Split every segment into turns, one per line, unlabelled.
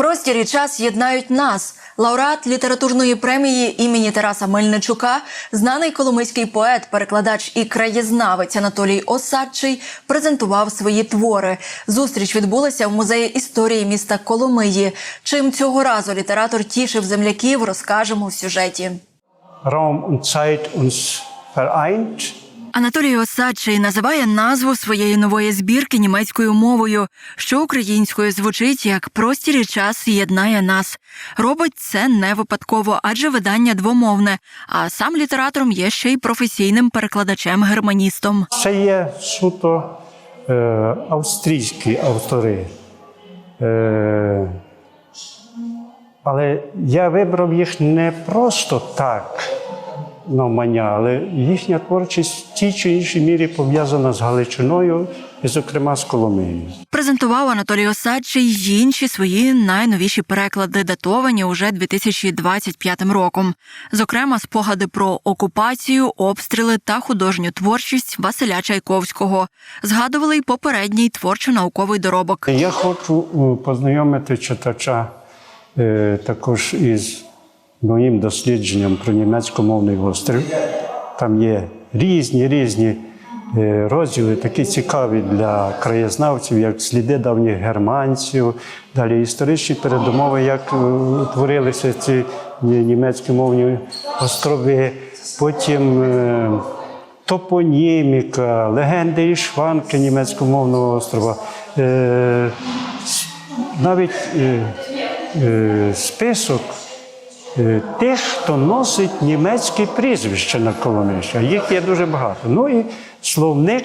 Простір і час єднають нас. Лауреат літературної премії імені Тараса Мельничука, знаний коломийський поет, перекладач і краєзнавець Анатолій Осадчий презентував свої твори. Зустріч відбулася в музеї історії міста Коломиї. Чим цього разу літератор тішив земляків, розкажемо в сюжеті.
Raum und Zeit uns vereint.
Анатолій Осадчий називає назву своєї нової збірки німецькою мовою, що українською звучить як простір і час єднає нас. Робить це не випадково, адже видання двомовне. А сам літератором є ще й професійним перекладачем-германістом.
Це є суто е, австрійські автори. Е, але я вибрав їх не просто так навмання, але їхня творчість в тій чи іншій мірі пов'язана з Галичиною і, зокрема, з Коломиєю.
Презентував Анатолій Осадчий й інші свої найновіші переклади, датовані уже 2025 роком. Зокрема, спогади про окупацію, обстріли та художню творчість Василя Чайковського. Згадували й попередній творчо-науковий доробок.
Я хочу е, познайомити читача е, також із моїм дослідженням про німецькомовний острів. Там є різні різні е, розділи, такі цікаві для краєзнавців, як сліди давніх германців, далі історичні передумови, як е, утворилися ці ні- німецькі мовні острови. Потім е, топоніміка, легенди і шванки німецькомовного острова. Навіть список тих, хто носить німецькі прізвища на Коломиші. А Їх є дуже багато. Ну і словник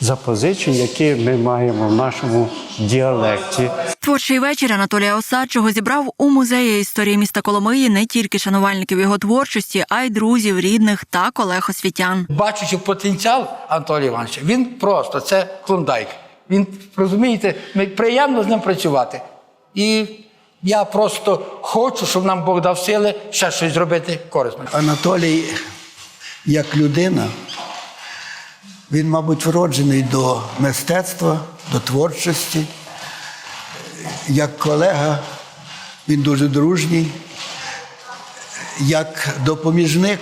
запозичень, які ми маємо в нашому діалекті.
Творчий вечір Анатолія Осадчого зібрав у музеї історії міста Коломиї не тільки шанувальників його творчості, а й друзів, рідних та колег освітян.
Бачучи потенціал Анатолія Івановича, він просто це клондайк. Він розумієте, ми приємно з ним працювати. І я просто хочу, щоб нам Бог дав сили ще щось зробити корисно.
Анатолій, як людина, він, мабуть, вроджений до мистецтва, до творчості. Як колега, він дуже дружній. Як допоміжник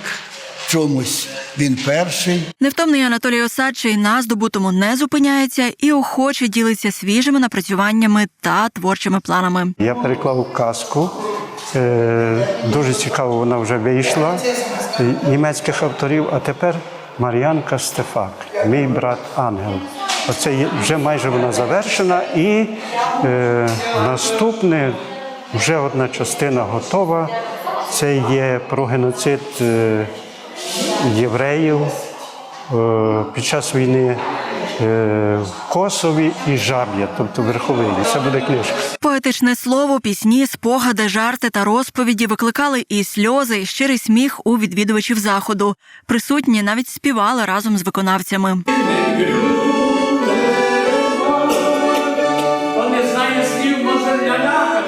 чомусь він перший.
Невтомний Анатолій Осадчий на здобутому не зупиняється і охоче ділиться свіжими напрацюваннями та творчими планами.
Я переклав казку. Е, Дуже цікаво, вона вже вийшла е, німецьких авторів. А тепер Мар'янка Стефак, мій брат Ангел. Оце вже майже вона завершена. І е, наступне вже одна частина готова. Це є про геноцид е, євреїв е, під час війни. Е, в Косові і жаб'я, тобто верховині. Це буде книжка.
Поетичне слово, пісні, спогади, жарти та розповіді викликали і сльози, і щирий сміх у відвідувачів заходу. Присутні навіть співали разом з виконавцями.
Вони знає слів може ляляка.